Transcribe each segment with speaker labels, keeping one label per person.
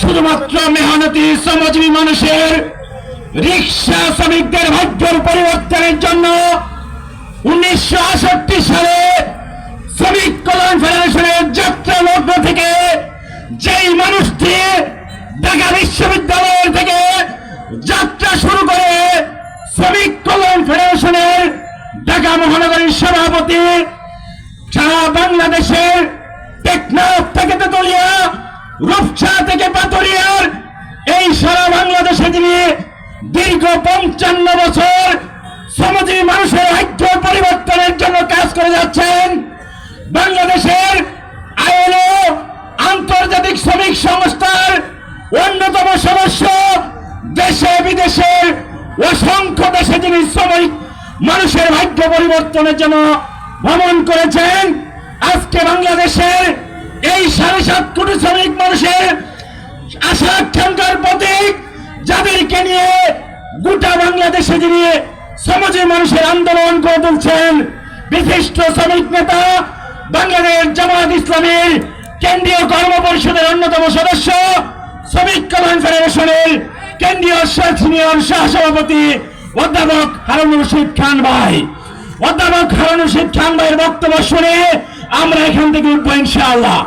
Speaker 1: শুধুমাত্র মেহনতি শ্রমজীবী মানুষের রিক্সা শ্রমিকদের ভাগ্যের পরিবর্তনের জন্য উনিশশো সালে শ্রমিক কল্যাণ ফেডারেশনের যাত্রা লগ্ন থেকে যেই মানুষটি ঢাকা বিশ্ববিদ্যালয় থেকে যাত্রা শুরু করে শ্রমিক কল্যাণ ফেডারেশনের ঢাকা মহানগরীর সভাপতি সারা বাংলাদেশের টেকনাফ থেকে তেতুলিয়া রূপসা থেকে পাতুরিয়ার এই সারা বাংলাদেশে যিনি দীর্ঘ পঞ্চান্ন বছর শ্রমজীবী মানুষের ঐক্য পরিবর্তনের জন্য কাজ করে যাচ্ছেন। বাংলাদেশের আইএলও আন্তর্জাতিক শ্রমিক সংস্থার অন্যতম সদস্য দেশে বিদেশের অসংখ্য দেশে যিনি শ্রমিক মানুষের ভাগ্য পরিবর্তনের জন্য ভ্রমণ করেছেন। আজকে বাংলাদেশের এই সাড়ে সাত কোটি শ্রমিক মানুষের আশা আকাঙ্ক্ষার প্রতীক, যাদেরকে নিয়ে গোটা বাংলাদেশে যিনি সমাজের মানুষের আন্দোলন করে তুলছেন, বিশিষ্ট শ্রমিক নেতা বাংলাদেশ জামায়াত ইসলামের কেন্দ্রীয় কর্ম পরিষদের অন্যতম সদস্য, শ্রমিক কল্যাণ ফেডারেশনের কেন্দ্রীয় সিনিয়র সহ সভাপতি অধ্যাপক হারুন রশিদ খান ভাই। অধ্যাপক হারুন রশিদ খান ভাইয়ের বক্তব্য শুনে আমরা এখান থেকে উঠবো ইনশাআল্লাহ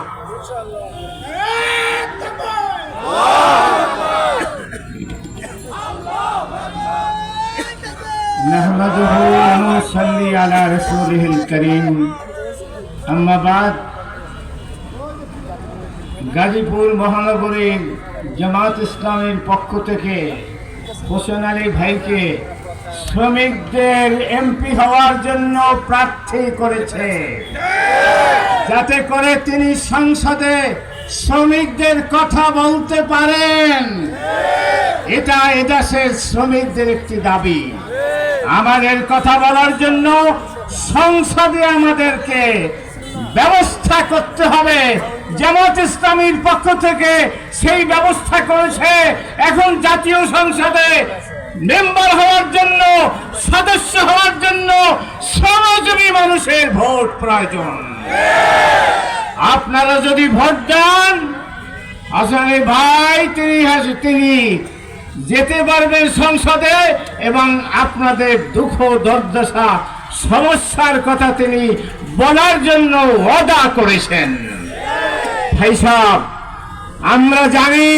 Speaker 2: نحمده ونصلي على رسوله الكريم أما بعد গাজীপুর মহানগরীর জামাত ইসলামের পক্ষ থেকে হোসেন আলী ভাইকে শ্রমিকদের এমপি হওয়ার জন্য প্রার্থী করেছে। যাতে করে তিনি সংসদে শ্রমিকদের কথা বলতে পারেন। এটা এদেশের শ্রমিকদের একটি দাবি। আমাদের কথা বলার জন্য সংসদে আমাদেরকে ব্যবস্থা করতে হবে। জামাত ইসলামীর পক্ষ থেকে সেই ব্যবস্থা করেছে। এখন জাতীয় সংসদে মেম্বার হওয়ার জন্য সদস্য হওয়ার জন্য শ্রমজীবী মানুষের ভোট প্রয়োজন। আপনারা যদি ভোট দেন আসলে ভাই, তিনি তিনি যেতে পারবেন সংসদে এবং আপনাদের দুঃখ দুর্দশা, সমস্যার কথা তিনি বলার জন্য ওয়াদা করেছেন। ভাই আমরা জানি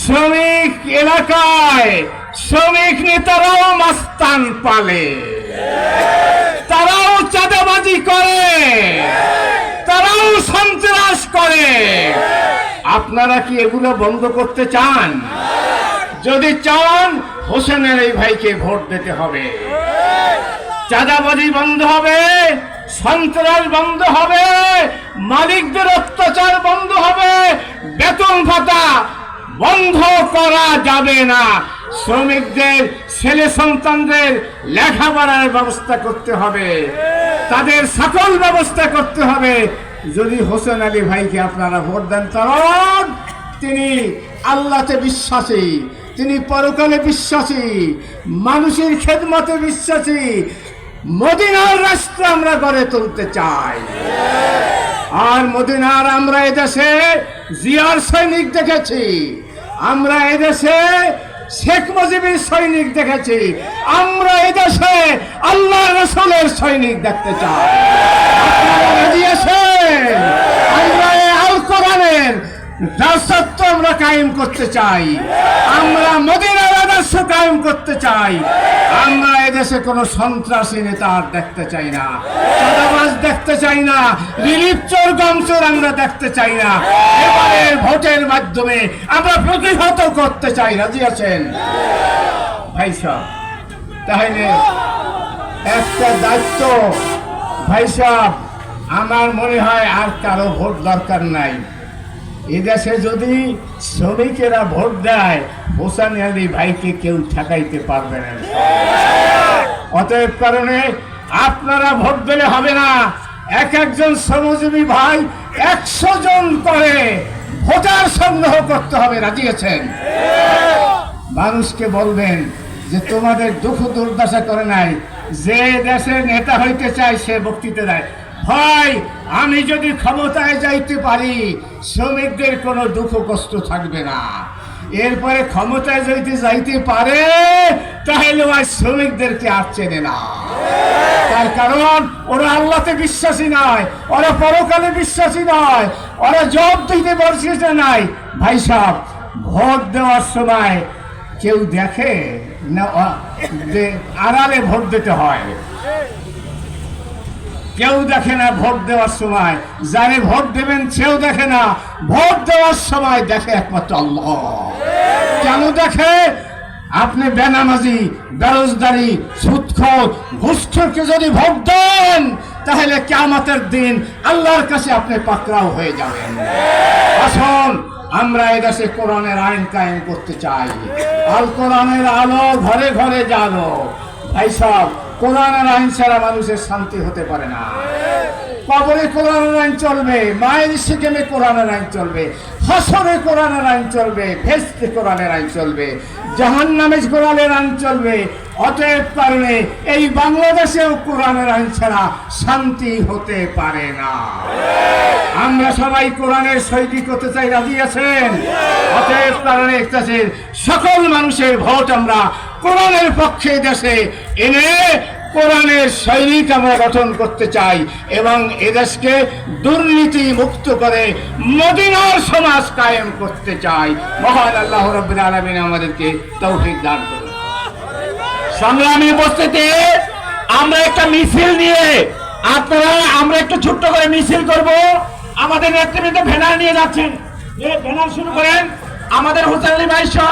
Speaker 2: শ্রমিক এলাকায় শ্রমিক নেতারাও মাস্তান পালে। তারাও চাঁদাবাজি করে। তারাও সন্ত্রাস করে। আপনারা কি এগুলো বন্ধ করতে চান? যদি চান, হোসেনের এই ভাইকে ভোট দিতে হবে। চাঁদাবাজি বন্ধ হবে, সন্ত্রাস বন্ধ হবে, মালিকদের অত্যাচার বন্ধ হবে, বেতন ভাতা বন্ধ করা যাবে না। শ্রমিকদের, ছেলে সন্তানদের লেখাপড়ার ব্যবস্থা করতে হবে। তাদের সকল ব্যবস্থা করতে হবে। যদি হোসেন আলী ভাইকে আপনারা ভোট দেন কারণ তিনি আল্লাহতে বিশ্বাসী, তিনি পরকালে বিশ্বাসী, মানুষের খেদমতে বিশ্বাসী, মদিনার রাষ্ট্র আমরা গড়ে তুলতে চাই। আর মদিনার আমরা এদেশে জিয়ার সৈনিক দেখেছি। আমরা এদেশে শেখ মুজিবের সৈনিক দেখেছি। আমরা এদেশে আল্লাহ রসুলের সৈনিক দেখতে চাই? আমরা আল রাজত্ব আমরা কায়েম করতে চাই। আমরা মদিনার আদর্শ কায়েম করতে চাই। আমরা এদেশে কোনো সন্ত্রাসী নেতা আর দেখতে চাই না। চাঁদাবাজ দেখতে চাই না। রিলিফ চোর গমচোর আমরা দেখতে চাই না। এবারে ভোটের মাধ্যমে আমরা প্রতিহত করতে চাই, রাজি আছেন? ভাই সাহেব তাহলে একটা দায়িত্ব, ভাই সাহেব আমার মনে হয় আর কারও ভোট দরকার নাই। এদেশে যদি শ্রমিকেরা ভোট দেয় হোসেন আলী ভাইকে কেউ ঠেকাইতে পারবে না। অতএব কারণে আপনারা ভোট দিলে হবে না। এক একজন শ্রমজীবী ভাই একশো জন করে ভোটার সংগ্রহ করতে হবে, রাজি আছেন? মানুষকে বলবেন যে তোমাদের দুঃখ দুর্দশা করে নাই, যে দেশের নেতা হইতে চায় সে বক্তৃতা দেয়। হয় আমি যদি ক্ষমতায় যাইতে পারি, শ্রমিকদের কোনো দুঃখ কষ্ট থাকবে না। এরপরে ক্ষমতায় যদি যাইতে পারে তাহলে ওই শ্রমিকদেরকে আর চেনে না। তার কারণ, ওরা আল্লাহতে বিশ্বাসী নয়, ওরা পরকালে বিশ্বাসী নয়, ওরা জব দিতে বসেছে নাই। ভাই সাহেব, ভোট দেওয়ার সময় কেউ দেখে না যে আড়ালে ভোট দিতে হয়? কেউ দেখে না ভোট দেওয়ার সময়, যারে ভোট দেবেন সেও দেখে না। ভোট দেওয়ার সময় দেখে একমাত্র আল্লাহ। কেন দেখে? আপনি বেনামাজি, বেরোজগারি, সুৎখর, ঘুষখোরকে যদি ভোট দেন, তাহলে কেয়ামতের দিন আল্লাহর কাছে আপনি পাকড়াও হয়ে যাবেন। আসুন, আমরা এদেশে কোরআনের আইন কায়েম করতে চাই। আল কোরআনের আলো ঘরে ঘরে জানো ভাই সব কোরআনের আইন ছাড়া মানুষের শান্তি হতে পারে না। কবরে কোরআনের আইন চলবে, মায়ের সেকেমে কোরআনের আইন চলবে ফসলে কোরআনের আইন চলবে, ভেস্তে কোরআনের আইন চলবে জাহান নামে কোরআনের আইন চলবে। অতএব কারণে এই বাংলাদেশেও কোরআনের আইন ছাড়া শান্তি হতে পারে না। আমরা সবাই কোরআনের সৈনিক হতে চাই, রাজি আছেন? অতএব কারণে সকল মানুষের ভোট আমরা কোরআনের পক্ষে দেশে এনে কোরআনের সৈনিক আমরা গঠন করতে চাই এবং এদেশকে দুর্নীতি মুক্ত করে মদিনার সমাজ কায়েম করতে চাই। মহান আল্লাহ রব্বুল আলমিন আমাদেরকে তৌফিক দান করুন।
Speaker 1: সংগ্রামী উপস্থিতি, আমরা একটা মিছিল নিয়ে, আপনারা, আমরা একটু ছোট্ট করে মিছিল করব। আমাদের নেতৃবৃন্দ ভ্যানার নিয়ে যাচ্ছেন। ভেনার শুরু করেন। আমাদের হোসেন আলী ভাই সহ